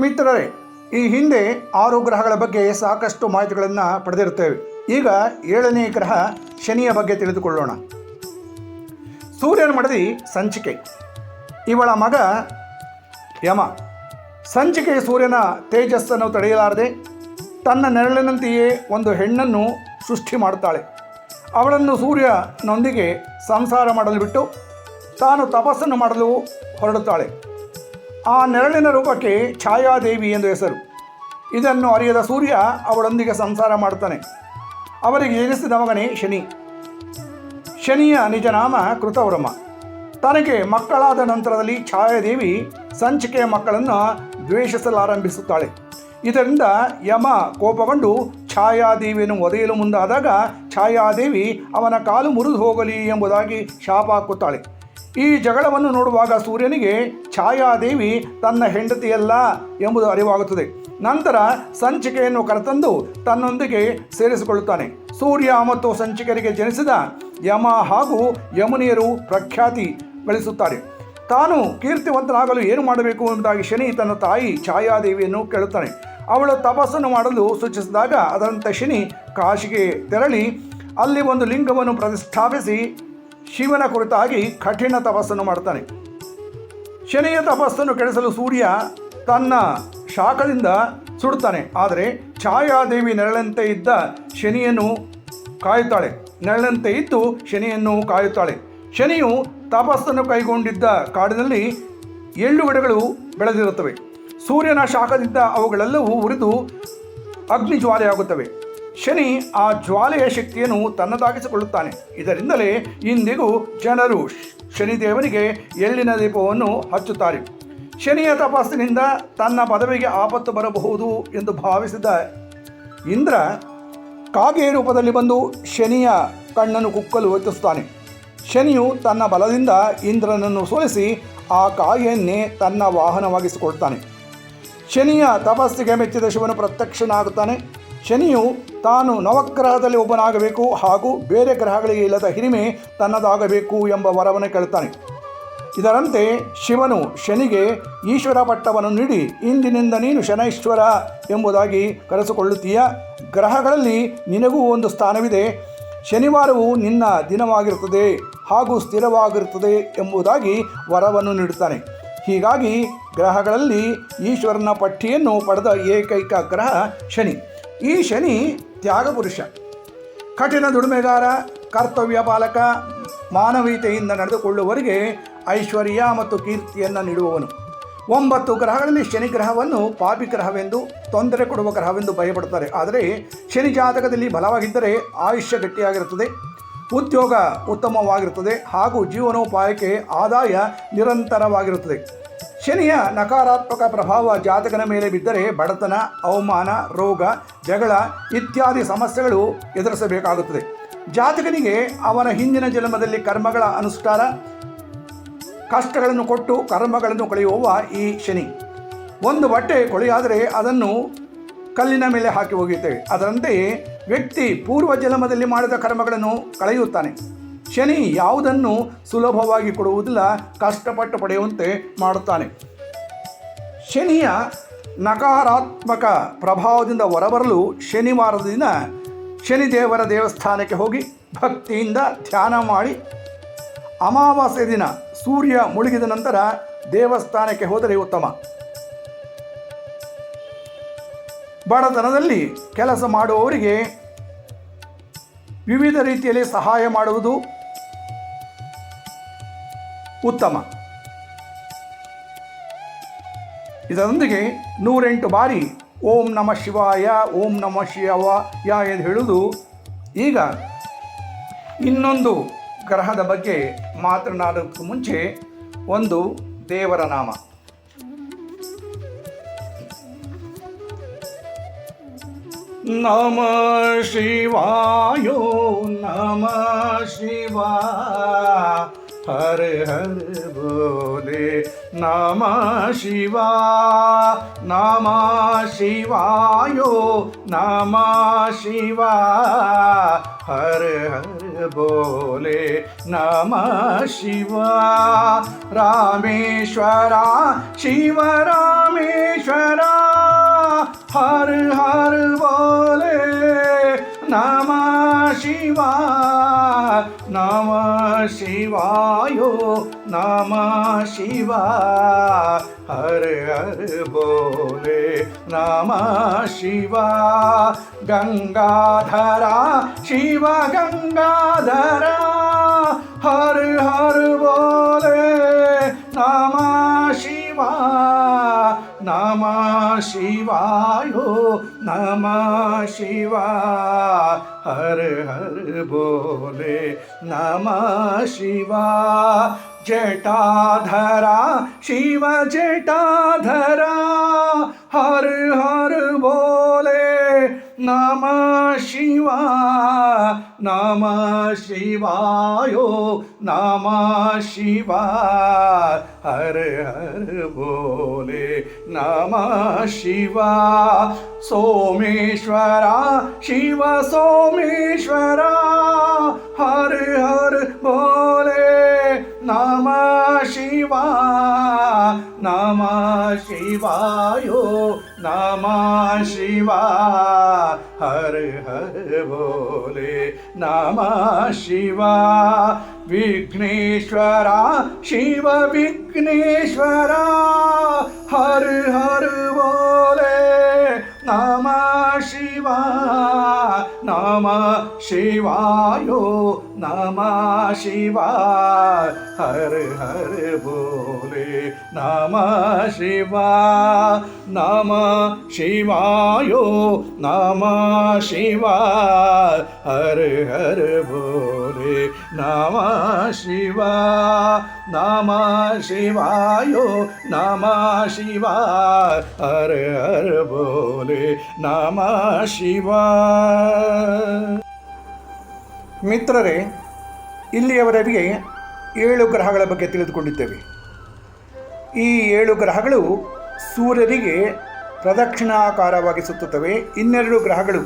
ಮಿತ್ರರೇ, ಈ ಹಿಂದೆ ಆರು ಗ್ರಹಗಳ ಬಗ್ಗೆ ಸಾಕಷ್ಟು ಮಾಹಿತಿಗಳನ್ನು ಪಡೆದಿರುತ್ತೇವೆ. ಈಗ ಏಳನೇ ಗ್ರಹ ಶನಿಯ ಬಗ್ಗೆ ತಿಳಿದುಕೊಳ್ಳೋಣ. ಸೂರ್ಯನ ಮಡದಿ ಸಂಚಿಕೆ. ಇವಳ ಮಗ ಯಮ. ಸಂಚಿಕೆ ಸೂರ್ಯನ ತೇಜಸ್ಸನ್ನು ತಡೆಯಲಾರದೆ ತನ್ನ ನೆರಳಿನಂತೆಯೇ ಒಂದು ಹೆಣ್ಣನ್ನು ಸೃಷ್ಟಿ ಮಾಡುತ್ತಾಳೆ. ಅವಳನ್ನು ಸೂರ್ಯನೊಂದಿಗೆ ಸಂಸಾರ ಮಾಡಲು ಬಿಟ್ಟು ತಾನು ತಪಸ್ಸನ್ನು ಮಾಡಲು ಹೊರಡುತ್ತಾಳೆ. ಆ ನೆರಳಿನ ರೂಪಕ್ಕೆ ಛಾಯಾದೇವಿ ಎಂದು ಹೆಸರು. ಇದನ್ನು ಅರಿಯದ ಸೂರ್ಯ ಅವಳೊಂದಿಗೆ ಸಂಸಾರ ಮಾಡುತ್ತಾನೆ ಅವರಿಗೆ ಜನಿಸಿದ ಮಗನೇ ಶನಿ. ಶನಿಯ ನಿಜ ನಾಮ ಕೃತವರ್ಮ ತನಗೆ ಮಕ್ಕಳಾದ ನಂತರದಲ್ಲಿ ಛಾಯಾದೇವಿ ಸಂಚಿಕೆಯ ಮಕ್ಕಳನ್ನು ದ್ವೇಷಿಸಲಾರಂಭಿಸುತ್ತಾಳೆ. ಇದರಿಂದ ಯಮ ಕೋಪಗೊಂಡು ಛಾಯಾದೇವಿಯನ್ನು ಒದೆಯಲು ಮುಂದಾದಾಗ ಛಾಯಾದೇವಿ ಅವನ ಕಾಲು ಮುರಿದು ಹೋಗಲಿ ಎಂಬುದಾಗಿ ಶಾಪ ಹಾಕುತ್ತಾಳೆ. ಈ ಜಗಳವನ್ನು ನೋಡುವಾಗ ಸೂರ್ಯನಿಗೆ, ಛಾಯಾದೇವಿ, ತನ್ನ ಹೆಂಡತಿಯಲ್ಲ ಎಂಬುದು ಅರಿವಾಗುತ್ತದೆ. ನಂತರ ಸಂಚಿಕೆಯನ್ನು ಕರೆತಂದು ತನ್ನೊಂದಿಗೆ ಸೇರಿಸಿಕೊಳ್ಳುತ್ತಾನೆ. ಸೂರ್ಯ ಮತ್ತು ಸಂಚಿಕರಿಗೆ ಜನಿಸಿದ ಯಮ ಹಾಗೂ ಯಮುನಿಯರು ಪ್ರಖ್ಯಾತಿ ಗಳಿಸುತ್ತಾರೆ. ತಾನು ಕೀರ್ತಿವಂತನಾಗಲು ಏನು ಮಾಡಬೇಕು ಎಂಬುದಾಗಿ ಶನಿ ತನ್ನ ತಾಯಿ ಛಾಯಾದೇವಿಯನ್ನು ಕೇಳುತ್ತಾನೆ. ಅವಳು ತಪಸ್ಸನ್ನು ಮಾಡಲು ಸೂಚಿಸಿದಾಗ ಅದರಂತೆ ಶನಿ ಕಾಶಿಗೆ ತೆರಳಿ ಅಲ್ಲಿ ಒಂದು ಲಿಂಗವನ್ನು ಪ್ರತಿಷ್ಠಾಪಿಸಿ ಶಿವನ ಕುರಿತಾಗಿ ಕಠಿಣ ತಪಸ್ಸನ್ನು ಮಾಡ್ತಾನೆ. ಶನಿಯ ತಪಸ್ಸನ್ನು ಕೆಡಿಸಲು ಸೂರ್ಯ ತನ್ನ ಶಾಖದಿಂದ ಸುಡುತ್ತಾನೆ ಆದರೆ ಛಾಯಾದೇವಿ ನೆರಳಂತೆ ಇದ್ದ ಶನಿಯನ್ನು ಕಾಯುತ್ತಾಳೆ. ನೆರಳಂತೆ ಇದ್ದು ಶನಿಯನ್ನು ಕಾಯುತ್ತಾಳೆ. ಶನಿಯು ತಪಸ್ಸನ್ನು ಕೈಗೊಂಡಿದ್ದ ಕಾಡಿನಲ್ಲಿ ಎಳ್ಳು ಗಿಡಗಳು ಬೆಳೆದಿರುತ್ತವೆ. ಸೂರ್ಯನ ಶಾಖದಿಂದ ಅವುಗಳೆಲ್ಲವೂ ಉರಿದು ಅಗ್ನಿ ಜ್ವಾಲೆಯಾಗುತ್ತವೆ ಶನಿ ಆ ಜ್ವಾಲೆಯ ಶಕ್ತಿಯನ್ನು ತನ್ನದಾಗಿಸಿಕೊಳ್ಳುತ್ತಾನೆ. ಇದರಿಂದಲೇ ಇಂದಿಗೂ ಜನರು ಶನಿದೇವನಿಗೆ ಎಳ್ಳಿನ ದೀಪವನ್ನು ಹಚ್ಚುತ್ತಾರೆ. ಶನಿಯ ತಪಸ್ಸಿನಿಂದ ತನ್ನ ಪದವಿಗೆ ಆಪತ್ತು ಬರಬಹುದು ಎಂದು ಭಾವಿಸಿದ ಇಂದ್ರ ಕಾಗೆ ರೂಪದಲ್ಲಿ ಬಂದು ಶನಿಯ ಕಣ್ಣನ್ನು ಕುಕ್ಕಲು ಹೆಚ್ಚಿಸುತ್ತಾನೆ ಶನಿಯು ತನ್ನ ಬಲದಿಂದ ಇಂದ್ರನನ್ನು ಸೋಲಿಸಿ ಆ ಕಾಗೆಯನ್ನೇ ತನ್ನ ವಾಹನವಾಗಿಸಿಕೊಳ್ತಾನೆ ಶನಿಯ ತಪಸ್ಸಿಗೆ ಮೆಚ್ಚಿದ ಶಿವನು ಪ್ರತ್ಯಕ್ಷನಾಗುತ್ತಾನೆ. ಶನಿಯು ತಾನು ನವಗ್ರಹದಲ್ಲಿ ಒಬ್ಬನಾಗಬೇಕು ಹಾಗೂ ಬೇರೆ ಗ್ರಹಗಳಿಗೆ ಇಲ್ಲದ ಹಿರಿಮೆ ತನ್ನದಾಗಬೇಕು ಎಂಬ ವರವನ್ನು ಕೇಳುತ್ತಾನೆ. ಇದರಂತೆ ಶಿವನು ಶನಿಗೆ ಈಶ್ವರ ಪಟ್ಟವನ್ನು ನೀಡಿ, ಇಂದಿನಿಂದ ನೀನು ಶನೈಶ್ವರ ಎಂಬುದಾಗಿ ಕರೆಸಿಕೊಳ್ಳುತ್ತೀಯ? ಗ್ರಹಗಳಲ್ಲಿ ನಿನಗೂ ಒಂದು ಸ್ಥಾನವಿದೆ. ಶನಿವಾರವು ನಿನ್ನ ದಿನವಾಗಿರುತ್ತದೆ ಹಾಗೂ ಸ್ಥಿರವಾಗಿರುತ್ತದೆ ಎಂಬುದಾಗಿ ವರವನ್ನು ನೀಡುತ್ತಾನೆ. ಹೀಗಾಗಿ ಗ್ರಹಗಳಲ್ಲಿ ಈಶ್ವರನ ಪಟ್ಟಿಯನ್ನು ಪಡೆದ ಏಕೈಕ ಗ್ರಹ ಶನಿ. ಈ ಶನಿ ತ್ಯಾಗಪುರುಷ. ಕಠಿಣ ದುಡಿಮೆಗಾರ, ಕರ್ತವ್ಯ ಪಾಲಕ, ಮಾನವೀಯತೆಯಿಂದ ನಡೆದುಕೊಳ್ಳುವವರಿಗೆ ಐಶ್ವರ್ಯ ಮತ್ತು ಕೀರ್ತಿಯನ್ನು ನೀಡುವವನು. ಒಂಬತ್ತು ಗ್ರಹಗಳಲ್ಲಿ ಶನಿ ಗ್ರಹವನ್ನು ಪಾಪಿ ಗ್ರಹವೆಂದು, ತೊಂದರೆ ಕೊಡುವ ಗ್ರಹವೆಂದು ಭಯಪಡುತ್ತಾರೆ. ಆದರೆ ಶನಿ ಜಾತಕದಲ್ಲಿ ಬಲವಾಗಿದ್ದರೆ ಆಯುಷ್ಯ ಗಟ್ಟಿಯಾಗಿರುತ್ತದೆ, ಉದ್ಯೋಗ ಉತ್ತಮವಾಗಿರುತ್ತದೆ ಹಾಗೂ ಜೀವನೋಪಾಯಕ್ಕೆ ಆದಾಯ ನಿರಂತರವಾಗಿರುತ್ತದೆ. ಶನಿಯ ನಕಾರಾತ್ಮಕ ಪ್ರಭಾವ ಜಾತಕನ ಮೇಲೆ ಬಿದ್ದರೆ ಬಡತನ, ಅವಮಾನ, ರೋಗ, ಜಗಳ ಇತ್ಯಾದಿ ಸಮಸ್ಯೆಗಳು ಎದುರಿಸಬೇಕಾಗುತ್ತದೆ. ಜಾತಕನಿಗೆ ಅವನ ಹಿಂದಿನ ಜನ್ಮದಲ್ಲಿ ಕರ್ಮಗಳ ಅನುಷ್ಠಾನ, ಕಷ್ಟಗಳನ್ನು ಕೊಟ್ಟು ಕರ್ಮಗಳನ್ನು ಕಳೆಯುವವ ಈ ಶನಿ. ಒಂದು ಬಟ್ಟೆ ಕೊಳೆಯಾದರೆ ಅದನ್ನು ಕಲ್ಲಿನ ಮೇಲೆ ಹಾಕಿ ಹೋಗುತ್ತೇವೆ ಅದರಂತೆಯೇ ವ್ಯಕ್ತಿ ಪೂರ್ವ ಜನ್ಮದಲ್ಲಿ ಮಾಡಿದ ಕರ್ಮಗಳನ್ನು ಕಳೆಯುತ್ತಾನೆ. ಶನಿ ಯಾವುದನ್ನು ಸುಲಭವಾಗಿ ಕೊಡುವುದಿಲ್ಲ, ಕಷ್ಟಪಟ್ಟು ಪಡೆಯುವಂತೆ ಮಾಡುತ್ತಾನೆ. ಶನಿಯ ನಕಾರಾತ್ಮಕ ಪ್ರಭಾವದಿಂದ ಹೊರಬರಲು ಶನಿವಾರದ ದಿನ ಶನಿದೇವರ ದೇವಸ್ಥಾನಕ್ಕೆ ಹೋಗಿ ಭಕ್ತಿಯಿಂದ ಧ್ಯಾನ ಮಾಡಿ, ಅಮಾವಾಸ್ಯ ದಿನ ಸೂರ್ಯ ಮುಳುಗಿದ ನಂತರ ದೇವಸ್ಥಾನಕ್ಕೆ ಹೋದರೆ ಉತ್ತಮ. ಬಡತನದಲ್ಲಿ ಕೆಲಸ ಮಾಡುವವರಿಗೆ ವಿವಿಧ ರೀತಿಯಲ್ಲಿ ಸಹಾಯ ಮಾಡುವುದು ಉತ್ತಮ. ಇದರೊಂದಿಗೆ ನೂರೆಂಟು ಬಾರಿ ಓಂ ನಮ ಶಿವಾಯ, ಓಂ ನಮ ಯಾ ಎಂದು ಹೇಳುವುದು ಈಗ ಇನ್ನೊಂದು ಗ್ರಹದ ಬಗ್ಗೆ ಮಾತನಾಡೋಕ್ಕೂ ಮುಂಚೆ ಒಂದು ದೇವರ ನಾಮ. ನಮ ಶಿವಾಯೋ ನಮ ಶಿವಾ. हर हर बोले, नम शिवा, नम शिवायो, नम शिवा। हर हर बोले, नम शिवा। रामेश्वरा, शिव रामेश्वरा, हर हर बोले। ರಾಮೇಶ್ವರ ಶಿವಾಯ ನಮ ಶಿವಾಯೋ ನಮ ಶಿವಾಯ ಹರ ಹರ ಬೋಲೆ ನಮ ಶಿವ ಗಂಗಾಧರ ಶಿವ ಗಂಗಾಧರ ಹರ ಹರ ಬೋಲೆ ನಮ ಶಿವ ನಮ ಶಿವಾಯೋ ನಮ ಶಿವ ಹರ ಹರ ಬೋಲೆ ನಮ ಶಿವ ಜಟಾಧರ ಶಿವ ಜಟಾಧರ ಹರ ಹರ ಬೋಲೆ ನಮ ಶಿವ ನಮ ಶಿವಾಯೋ ನಮ ಶಿವ ಹರ ಹರ ಬೋಲೆ ನಮ ಶಿವ ಸೋಮೇಶ್ವರ ಶಿವ ಸೋಮೇಶ್ವರ ಹರ ಹರ ಬೋಲೆ ನಮ ಶಿವ ನಮ ಶಿವಾಯೋ ನಮ ಶಿವ ಹರ ಹರ ಬೋಲೆ ನಮ ಶಿವ ವಿಘ್ನೇಶ್ವರ ಶಿವ ವಿಘ್ನೇಶ್ವರ ಹರ ಹರ ಬೋಲೆ ನಮ ಶಿವ ನಮ ಶಿವಾಯೋ ನಮ ಶಿವ ಹರ ಹರ ಬೋಲೆ ನಮ ಶಿವ ನಮ ಶಿವಾಯೋ ನಮ ಶಿವ ಹರ ಹರ ಬೋಲೆ ನಮ ಶಿವ ನಮ ಶಿವಾಯೋ ನಮ ಶಿವ ಹರ ಹರ ಬೋಲೆ ನಮ ಶಿವ ಮಿತ್ರರೇ, ಇಲ್ಲಿಯವರೆಗೆ ಏಳು ಗ್ರಹಗಳ ಬಗ್ಗೆ ತಿಳಿದುಕೊಂಡಿದ್ದೇವೆ. ಈ ಏಳು ಗ್ರಹಗಳು ಸೂರ್ಯನಿಗೆ ಪ್ರದಕ್ಷಿಣಾಕಾರವಾಗಿ ಸುತ್ತುತ್ತವೆ. ಇನ್ನೆರಡು ಗ್ರಹಗಳು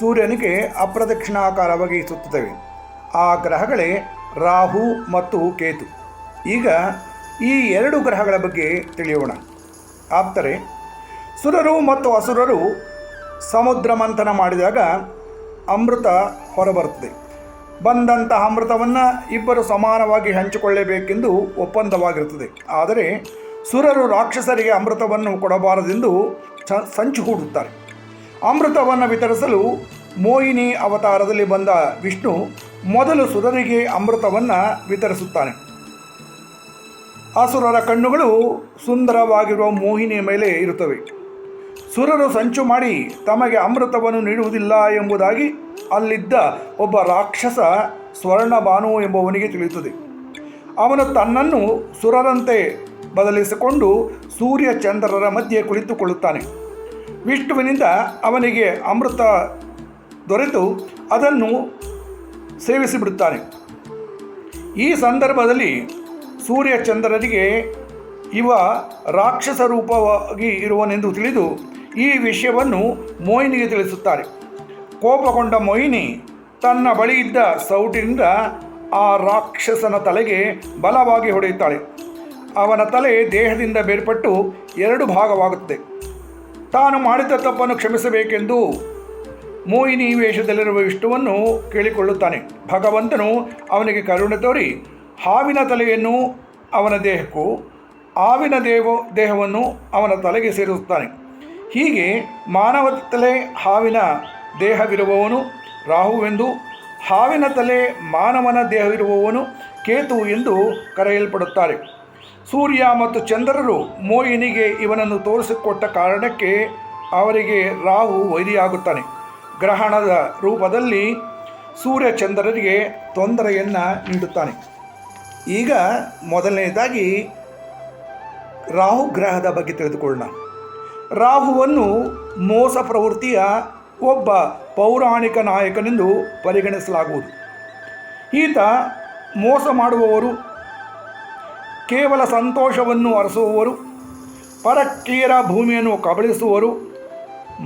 ಸೂರ್ಯನಿಗೆ ಅಪ್ರದಕ್ಷಿಣಾಕಾರವಾಗಿ ಸುತ್ತುತ್ತವೆ. ಆ ಗ್ರಹಗಳೇ ರಾಹು ಮತ್ತು ಕೇತು. ಈಗ ಈ ಎರಡು ಗ್ರಹಗಳ ಬಗ್ಗೆ ತಿಳಿಯೋಣ. ಆಪ್ತರೆ ಸುರರು ಮತ್ತು ಅಸುರರು ಸಮುದ್ರ ಮಂಥನ ಮಾಡಿದಾಗ ಅಮೃತ ಹೊರಬರುತ್ತದೆ. ಬಂದಂತಹ ಅಮೃತವನ್ನು ಇಬ್ಬರು ಸಮಾನವಾಗಿ ಹಂಚಿಕೊಳ್ಳಬೇಕೆಂದು ಒಪ್ಪಂದವಾಗಿರುತ್ತದೆ. ಆದರೆ ಸುರರು ರಾಕ್ಷಸರಿಗೆ ಅಮೃತವನ್ನು ಕೊಡಬಾರದೆಂದು ಸಂಚು ಹೂಡುತ್ತಾರೆ. ಅಮೃತವನ್ನು ವಿತರಿಸಲು ಮೋಹಿನಿ ಅವತಾರದಲ್ಲಿ ಬಂದ ವಿಷ್ಣು ಮೊದಲು ಸುರರಿಗೆ ಅಮೃತವನ್ನು ವಿತರಿಸುತ್ತಾನೆ. ಅಸುರರ ಕಣ್ಣುಗಳು ಸುಂದರವಾಗಿರುವ ಮೋಹಿನಿಯ ಮೇಲೆ ಇರುತ್ತವೆ. ಸುರರು ಸಂಚು ಮಾಡಿ ತಮಗೆ ಅಮೃತವನ್ನು ನೀಡುವುದಿಲ್ಲ ಎಂಬುದಾಗಿ ಅಲ್ಲಿದ್ದ ಒಬ್ಬ ರಾಕ್ಷಸ ಸ್ವರ್ಣಭಾನು ಎಂಬುವನಿಗೆ ತಿಳಿಯುತ್ತದೆ. ಅವನು ತನ್ನನ್ನು ಸುರರಂತೆ ಬದಲಿಸಿಕೊಂಡು ಸೂರ್ಯ ಚಂದ್ರರ ಮಧ್ಯೆ ಕುಳಿತುಕೊಳ್ಳುತ್ತಾನೆ. ವಿಷ್ಣುವಿನಿಂದ ಅವನಿಗೆ ಅಮೃತ ದೊರೆತು ಅದನ್ನು ಸೇವಿಸಿಬಿಡುತ್ತಾನೆ. ಈ ಸಂದರ್ಭದಲ್ಲಿ ಸೂರ್ಯ ಚಂದ್ರರಿಗೆ ಇವ ರಾಕ್ಷಸ ರೂಪವಾಗಿ ಇರುವನೆಂದು ತಿಳಿದು ಈ ವಿಷಯವನ್ನು ಮೋಹಿನಿಗೆ ತಿಳಿಸುತ್ತಾರೆ. ಕೋಪಗೊಂಡ ಮೋಹಿನಿ ತನ್ನ ಬಳಿ ಇದ್ದ ಸೌಟಿನಿಂದ ಆ ರಾಕ್ಷಸನ ತಲೆಗೆ ಬಲವಾಗಿ ಹೊಡೆಯುತ್ತಾಳೆ. ಅವನ ತಲೆ ದೇಹದಿಂದ ಬೇರ್ಪಟ್ಟು ಎರಡು ಭಾಗವಾಗುತ್ತೆ. ತಾನು ಮಾಡಿದ ತಪ್ಪನ್ನು ಕ್ಷಮಿಸಬೇಕೆಂದು ಮೋಹಿನಿ ವೇಷದಲ್ಲಿರುವ ವಿಷ್ಣುವನ್ನು ಕೇಳಿಕೊಳ್ಳುತ್ತಾನೆ. ಭಗವಂತನು ಅವನಿಗೆ ಕರುಣೆ ತೋರಿ ಹಾವಿನ ತಲೆಯನ್ನು ಅವನ ದೇಹಕ್ಕೂ ಹಾವಿನ ದೇವ ದೇಹವನ್ನು ಅವನ ತಲೆಗೆ ಸೇರಿಸುತ್ತಾನೆ. ಹೀಗೆ ಮಾನವ ತಲೆ ಹಾವಿನ ದೇಹವಿರುವವನು ರಾಹುವೆಂದು, ಹಾವಿನ ತಲೆ ಮಾನವನ ದೇಹವಿರುವವನು ಕೇತು ಎಂದು ಕರೆಯಲ್ಪಡುತ್ತಾರೆ. ಸೂರ್ಯ ಮತ್ತು ಚಂದ್ರರು ಮೋಹಿನಿಗೆ ಇವನನ್ನು ತೋರಿಸಿಕೊಟ್ಟ ಕಾರಣಕ್ಕೆ ಅವರಿಗೆ ರಾಹು ವೈರಿಯಾಗುತ್ತಾನೆ. ಗ್ರಹಣದ ರೂಪದಲ್ಲಿ ಸೂರ್ಯ ಚಂದ್ರರಿಗೆ ತೊಂದರೆಯನ್ನು ನೀಡುತ್ತಾನೆ. ಈಗ ಮೊದಲನೆಯದಾಗಿ ರಾಹು ಗ್ರಹದ ಬಗ್ಗೆ ತಿಳಿದುಕೊಳ್ಳೋಣ. ರಾಹುವನ್ನು ಮೋಸ ಪ್ರವೃತ್ತಿಯ ಒಬ್ಬ ಪೌರಾಣಿಕ ನಾಯಕನೆಂದು ಪರಿಗಣಿಸಲಾಗುವುದು. ಈತ ಮೋಸ ಮಾಡುವವರು, ಕೇವಲ ಸಂತೋಷವನ್ನು ಅರಸುವವರು ಪರಕೀಯರ ಭೂಮಿಯನ್ನು ಕಬಳಿಸುವವರು,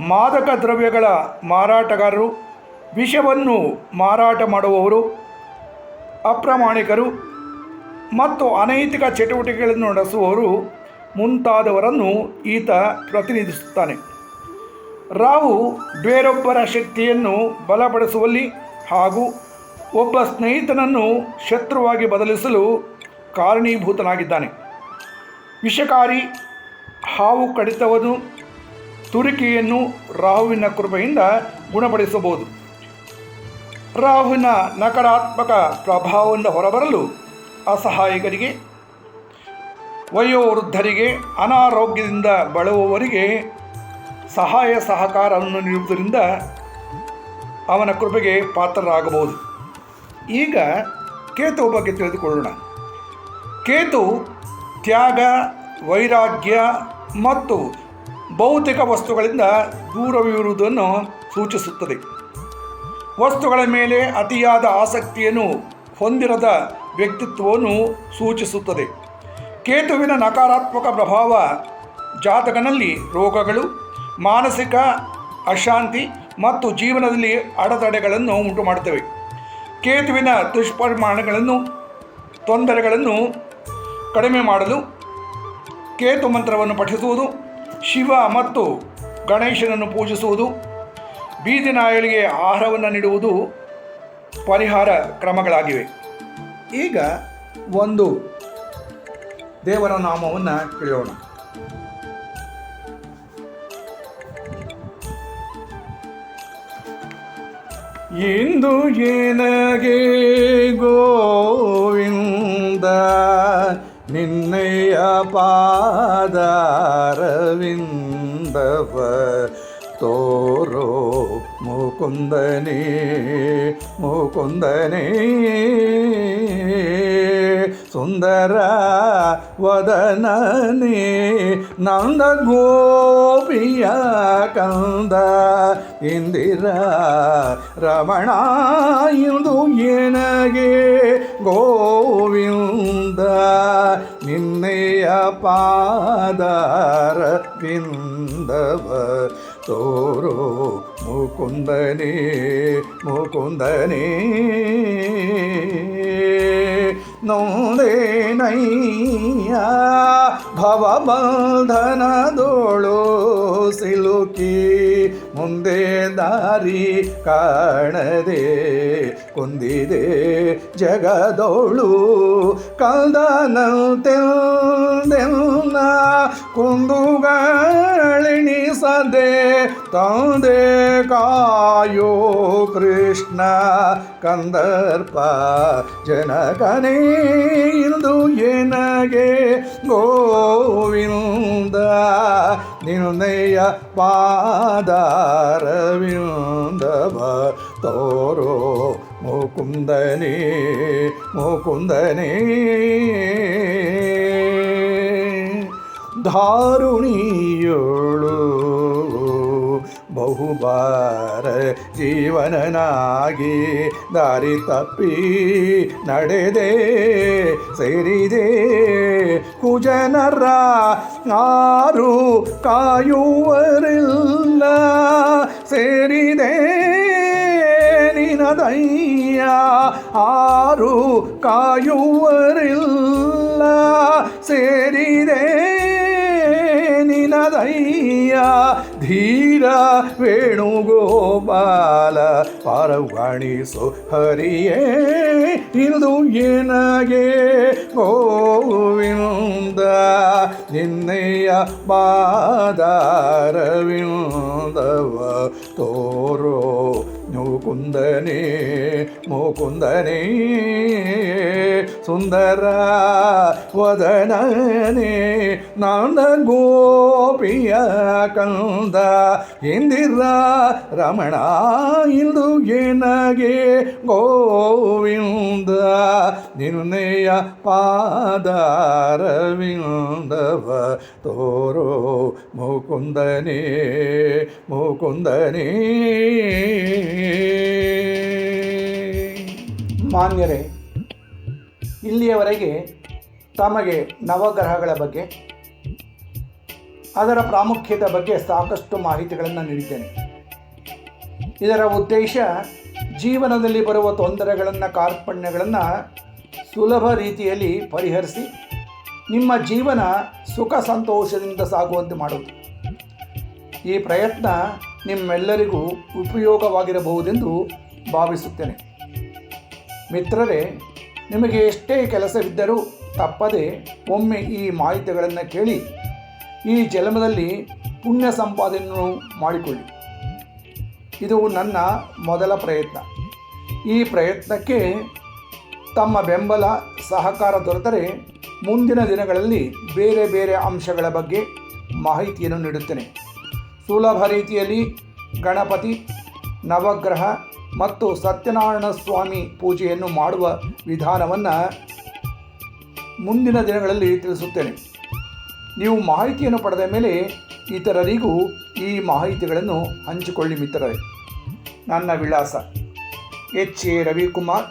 ಮಾದಕ ದ್ರವ್ಯಗಳ ಮಾರಾಟಗಾರರು, ವಿಷವನ್ನು ಮಾರಾಟ ಮಾಡುವವರು, ಅಪ್ರಾಮಾಣಿಕರು ಮತ್ತು ಅನೈತಿಕ ಚಟುವಟಿಕೆಗಳನ್ನು ನಡೆಸುವವರು ಮುಂತಾದವರನ್ನು ಈತ ಪ್ರತಿನಿಧಿಸುತ್ತಾನೆ. ರಾವು ಬೇರೊಬ್ಬರ ಶಕ್ತಿಯನ್ನು ಬಲಪಡಿಸುವಲ್ಲಿ ಹಾಗೂ ಒಬ್ಬ ಸ್ನೇಹಿತನನ್ನು ಶತ್ರುವಾಗಿ ಬದಲಿಸಲು ಕಾರಣೀಭೂತನಾಗಿದ್ದಾನೆ. ವಿಷಕಾರಿ, ಹಾವು ಕಡಿತವನ್ನು ತುರಿಕೆಯನ್ನು ರಾಹುವಿನ ಕೃಪೆಯಿಂದ ಗುಣಪಡಿಸಬಹುದು. ರಾಹುವಿನ ನಕಾರಾತ್ಮಕ ಪ್ರಭಾವದಿಂದ ಹೊರಬರಲು ಅಸಹಾಯಕರಿಗೆ ವಯೋವೃದ್ಧರಿಗೆ, ಅನಾರೋಗ್ಯದಿಂದ ಬಳಲುವವರಿಗೆ ಸಹಾಯ ಸಹಕಾರವನ್ನು ನೀಡುವುದರಿಂದ ಅವನ ಕೃಪೆಗೆ ಪಾತ್ರರಾಗಬಹುದು. ಈಗ ಕೇತು ಬಗ್ಗೆ ತಿಳಿದುಕೊಳ್ಳೋಣ. ಕೇತು ತ್ಯಾಗ, ವೈರಾಗ್ಯ ಮತ್ತು ಭೌತಿಕ ವಸ್ತುಗಳಿಂದ ದೂರವಿರುವುದನ್ನು ಸೂಚಿಸುತ್ತದೆ. ವಸ್ತುಗಳ ಮೇಲೆ ಅತಿಯಾದ ಆಸಕ್ತಿಯನ್ನು ಹೊಂದಿರದ ವ್ಯಕ್ತಿತ್ವವನ್ನು ಸೂಚಿಸುತ್ತದೆ. ಕೇತುವಿನ ನಕಾರಾತ್ಮಕ ಪ್ರಭಾವ ಜಾತಕನಲ್ಲಿ ರೋಗಗಳು, ಮಾನಸಿಕ ಅಶಾಂತಿ ಮತ್ತು ಜೀವನದಲ್ಲಿ ಅಡೆತಡೆಗಳನ್ನು ಉಂಟು ಮಾಡುತ್ತವೆ ಕೇತುವಿನ ದುಷ್ಪರಿಮಾಣಗಳನ್ನು ತೊಂದರೆಗಳನ್ನು ಕಡಿಮೆ ಮಾಡಲು ಕೇತು ಮಂತ್ರವನ್ನು ಪಠಿಸುವುದು, ಶಿವ ಮತ್ತು ಗಣೇಶನನ್ನು ಪೂಜಿಸುವುದು ಬೀದಿ ಆಹಾರವನ್ನು ನೀಡುವುದು ಪರಿಹಾರ ಕ್ರಮಗಳಾಗಿವೆ. ಈಗ ಒಂದು ದೇವರ ನಾಮವನ್ನು ತಿಳಿಯೋಣ ಇಂದು ಏನಗೆ ಗೋವಿಂದ ನಿನ್ನಯ ಪಾದಾರವಿಂದವ ತೋರೋ ಮುಕುಂದನೇ ಮುಕುಂದನೇ. ಸುಂದರ ವದನನೇ ನಂದ ಗೋಪಿಯ ಕಂದ ಇಂದಿರ ರಮಣ ಇಂದು ಏನಗೆ ಗೋವಿಂದ ನಿನ್ನೆಯ ಪಾದಾರ ಬಿಂದವ ತೋರೋ ಮುಕುಂದನೇ ಮುಕುಂದನೇ ನೊಂದೇನಯ್ಯ ಭವಬಂಧನದೋಳು ಸಿಲುಕಿ ಮುಂದೆ ದಾರಿ ಕಾಣದೆ ಕುಂದಿದೆ ಜಗದೋಳು. ಕಲ್ದನಂತೆಂದೆನ್ನ ಕುಂದುಗಳಿಣಿಸದೆ ತಂದೆ ಕಾಯೋ ಕೃಷ್ಣ ಕಂದರ್ಪ. ಜನಕನೇ ಇಂದು ಏನಗೆ ಗೋವಿಂದ. ನಿನ್ನಯ ಪಾದಾರವಿಂದವ ತೋರೋ ಮುಕುಂದನೇ ಮುಕುಂದನೇ ಧಾರುಣಿಯೋಳು ಬಹುಬಾರ ಜೀವನನಾಗಿ ದಾರಿ ತಪ್ಪಿ ನಡೆದೆ ಸೇರಿದೆ. ಕುಜನರ ಆರು ಕಾಯುವರಿಲ್ಲ ಸೇರಿದೆ. ನಿನದಯ್ಯ ಆರು ಕಾಯುವರಿಲ್ಲ ಸೇರಿದೆ. ನಿನದಯ್ಯ ಧೀರ ವೇಣುಗೋಪಾಲ ಪಾರವಾಣಿಸು ಹರಿಯೇ ಇಂದು ಏನಗೆ ಗೋವಿಂದ ನಿನ್ನೆಯ ಪಾದಾರವಿಂದವ ತೋರೋ ಮುಕುಂದನೇ ಮುಕುಂದನೇ ಸುಂದರ ವದನನೇ ನಂದ ಗೋಪಿಯ ಕಂದ ಇಂದಿರ ರಮಣ ಇಂದು ಏನಗೆ ಗೋವಿಂದ ನಿನ್ನೆಯ ಪಾದಾರವಿಂದವ ತೋರೋ ಮುಕುಂದನೇ ಮುಕುಂದನೇ ಮಾನ್ಯರೇ, ಇಲ್ಲಿಯವರೆಗೆ ತಮಗೆ ನವಗ್ರಹಗಳ ಬಗ್ಗೆ, ಅದರ ಪ್ರಾಮುಖ್ಯತೆ ಬಗ್ಗೆ ಸಾಕಷ್ಟು ಮಾಹಿತಿಗಳನ್ನು ನೀಡಿದ್ದೇನೆ. ಇದರ ಉದ್ದೇಶ ಜೀವನದಲ್ಲಿ ಬರುವ ತೊಂದರೆಗಳನ್ನು, ಕಾರ್ಪಣ್ಯಗಳನ್ನು ಸುಲಭ ರೀತಿಯಲ್ಲಿ ಪರಿಹರಿಸಿ, ನಿಮ್ಮ ಜೀವನ ಸುಖ ಸಂತೋಷದಿಂದ ಸಾಗುವಂತೆ ಮಾಡುವುದು. ಈ ಪ್ರಯತ್ನ ನಿಮ್ಮೆಲ್ಲರಿಗೂ ಉಪಯೋಗವಾಗಿರಬಹುದೆಂದು ಭಾವಿಸುತ್ತೇನೆ. ಮಿತ್ರರೇ, ನಿಮಗೆ ಎಷ್ಟೇ ಕೆಲಸವಿದ್ದರೂ ತಪ್ಪದೆ ಒಮ್ಮೆ ಈ ಮಾಹಿತಿಗಳನ್ನು ಕೇಳಿ, ಈ ಜನ್ಮದಲ್ಲಿ ಪುಣ್ಯ ಸಂಪಾದನೆಯನ್ನು ಮಾಡಿಕೊಳ್ಳಿ. ಇದು ನನ್ನ ಮೊದಲ ಪ್ರಯತ್ನ. ಈ ಪ್ರಯತ್ನಕ್ಕೆ ತಮ್ಮ ಬೆಂಬಲ, ಸಹಕಾರ ದೊರೆತರೆ ಮುಂದಿನ ದಿನಗಳಲ್ಲಿ ಬೇರೆ ಬೇರೆ ಅಂಶಗಳ ಬಗ್ಗೆ ಮಾಹಿತಿಯನ್ನು ನೀಡುತ್ತೇನೆ. ಸುಲಭ ರೀತಿಯಲ್ಲಿ ಗಣಪತಿ ನವಗ್ರಹ ಮತ್ತು ಸತ್ಯನಾರಾಯಣ ಸ್ವಾಮಿ ಪೂಜೆಯನ್ನು ಮಾಡುವ ವಿಧಾನವನ್ನು ಮುಂದಿನ ದಿನಗಳಲ್ಲಿ ತಿಳಿಸುತ್ತೇನೆ. ನೀವು ಮಾಹಿತಿಯನ್ನು ಪಡೆದ ಮೇಲೆ ಇತರರಿಗೂ ಈ ಮಾಹಿತಿಗಳನ್ನು ಹಂಚಿಕೊಳ್ಳಿ ಮಿತ್ರರೇ. ನನ್ನ ವಿಳಾಸ ಎಚ್ ಎ ರವಿಕುಮಾರ್,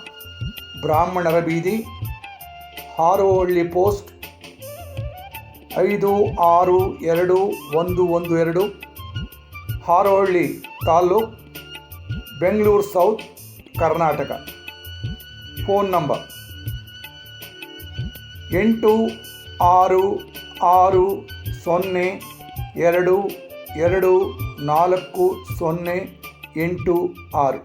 ಬ್ರಾಹ್ಮಣರ ಬೀದಿ, ಹಾರೋಹಳ್ಳಿ ಪೋಸ್ಟ್ ಐದು ಆರು ಎರಡು ಒಂದು ಒಂದು ಎರಡು ಹಾರೋಹಳ್ಳಿ ತಾಲ್ಲೂಕು Bengaluru south, Karnataka. Phone number ಎಂಟು ಆರು ಆರು ಸೊನ್ನೆ ಎರಡು ಎರಡು ನಾಲ್ಕು ಸೊನ್ನೆ ಎಂಟು ಆರು.